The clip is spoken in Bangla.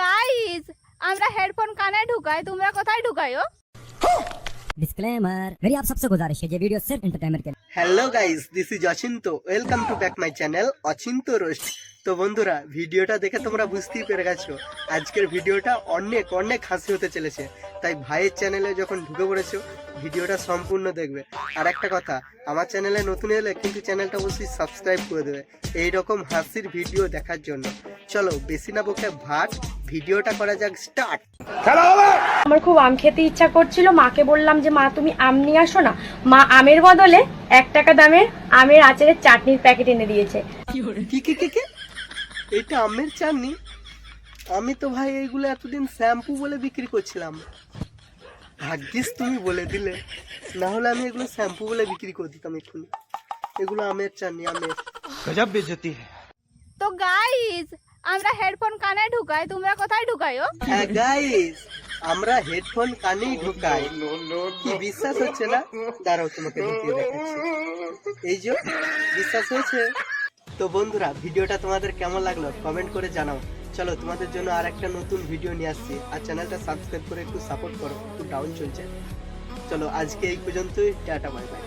গাইস আমরা হেডফোন কানে ঢুকাই তোমরা কোথায় ঢুকাইও डिस्क्लेमर मेरी आप सबसे गुजारिश है ये वीडियो सिर्फ एंटरटेनमेंट के लिए hello guys this is Achinta welcome to back my channel Achinta roast তো বন্ধুরা ভিডিওটা দেখে তোমরা বুঝতেই পেরে গেছো আজকের ভিডিওটা অনেক অনেক হাসি হতে চলেছে তাই ভাইয়ের চ্যানেলে যখন ঢুকে পড়েছো ভিডিওটা সম্পূর্ণ দেখবে আর একটা কথা আমার চ্যানেলে নতুন এলে কিন্তু চ্যানেলটা অবশ্যই সাবস্ক্রাইব করে দেবে এই রকম হাসির ভিডিও দেখার জন্য চলো বেশি না বকে ভাত ভিডিওটা করা যাক স্টার্ট খেলা হবে! আমার খুব আম খেতে ইচ্ছা করছিল মাকে বললাম যে মা তুমি আম নিয়ে আসো না। মা আমের বদলে এক টাকা দামের আমের আচারের চাটনির প্যাকেট এনে দিয়েছে। কি কি কি কি এটা আমের চাটনি? আমি তো ভাই এইগুলো এতদিন শ্যাম্পু বলে বিক্রি করছিলাম। ভাগ্যিস তুমি বলে দিলে। না হলে আমি এগুলো শ্যাম্পু বলে বিক্রি করে দিতাম এক্ষুনি। এগুলো আমের চাটনি আমের। গজব বেজতি। তো গাইস আমরা হেডফোন কানে ঢুকাই, তোমরা কোথায় ঢুকাইও? হ্যাঁ গাইস আমরা হেডফোন কানেই ঢুকাই। কি বিশ্বাস হচ্ছে না? দাঁড়াও, তোমাকে ঢুকিয়ে দেখাচ্ছি। এই যে, বিশ্বাস হয়েছে? তো বন্ধুরা, ভিডিওটা তোমাদের কেমন লাগল? কমেন্ট করে জানাও। চলো, তোমাদের জন্য আর একটা নতুন ভিডিও নিয়ে আসছি। আর চ্যানেলটা সাবস্ক্রাইব করে একটু সাপোর্ট করো, একটু ডাউন চলছে। চলো, আজকে এই পর্যন্তই, টাটা বাই বাই